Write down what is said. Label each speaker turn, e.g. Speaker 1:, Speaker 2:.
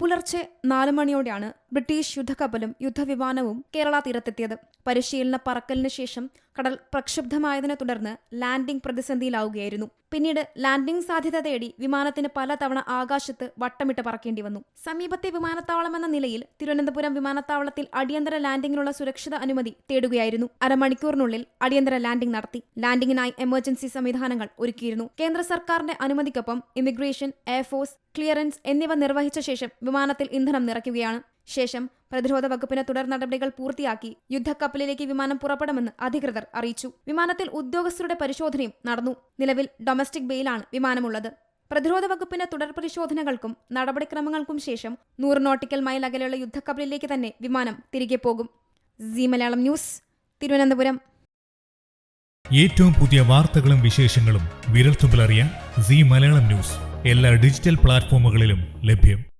Speaker 1: പുലർച്ചെ നാലു മണിയോടെയാണ് ബ്രിട്ടീഷ് യുദ്ധക്കപ്പലും യുദ്ധവിമാനവും കേരള തീരത്തെത്തിയത്. പരിശീലന പറക്കലിന് ശേഷം കടൽ പ്രക്ഷുബ്ധമായതിനെ തുടർന്ന് ലാൻഡിംഗ് പ്രതിസന്ധിയിലാവുകയായിരുന്നു. പിന്നീട് ലാൻഡിംഗ് സാധ്യത തേടി വിമാനത്തിന് പലതവണ ആകാശത്ത് വട്ടമിട്ട് പറക്കേണ്ടി വന്നു. സമീപത്തെ വിമാനത്താവളം എന്ന നിലയിൽ തിരുവനന്തപുരം വിമാനത്താവളത്തിൽ അടിയന്തര ലാൻഡിങ്ങിനുള്ള സുരക്ഷിത അനുമതി തേടുകയായിരുന്നു. അരമണിക്കൂറിനുള്ളിൽ അടിയന്തര ലാൻഡിംഗ് നടത്തി. ലാൻഡിംഗിനായി എമർജൻസി സംവിധാനങ്ങൾ ഒരുക്കിയിരുന്നു. കേന്ദ്ര സർക്കാരിന്റെ അനുമതിക്കൊപ്പം ഇമിഗ്രേഷൻ എയർഫോഴ്സ് ക്ലിയറൻസ് എന്നിവ നിർവഹിച്ച ശേഷം വിമാനത്തിൽ ഇന്ധനം നിറയ്ക്കുകയാണ് ശേഷം പ്രതിരോധ വകുപ്പിന് തുടർ നടപടികൾ പൂർത്തിയാക്കി യുദ്ധക്കപ്പലിലേക്ക് വിമാനം പുറപ്പെടുമെന്ന് അധികൃതർ അറിയിച്ചു. വിമാനത്തിൽ ഉദ്യോഗസ്ഥരുടെ പരിശോധനയും നടന്നു. നിലവിൽ ഡൊമസ്റ്റിക് ബെയിലാണ് വിമാനമുള്ളത്. പ്രതിരോധ വകുപ്പിന്റെ തുടർ പരിശോധനകൾക്കും നടപടിക്രമങ്ങൾക്കും ശേഷം നൂറ് നോട്ടിക്കൽ മൈൽ അകലെയുള്ള യുദ്ധക്കപ്പലിലേക്ക് തന്നെ വിമാനം തിരികെ പോകും. Zee Malayalam news Thiruvananthapuram.
Speaker 2: ഏറ്റവും പുതിയ വാർത്തകളും വിശേഷങ്ങളും വിരൽത്തുമ്പിലറിയാൻ സി മലയാളം ന്യൂസ്. എല്ലാ ഡിജിറ്റൽ പ്ലാറ്റ്ഫോമുകളിലും ലഭ്യം.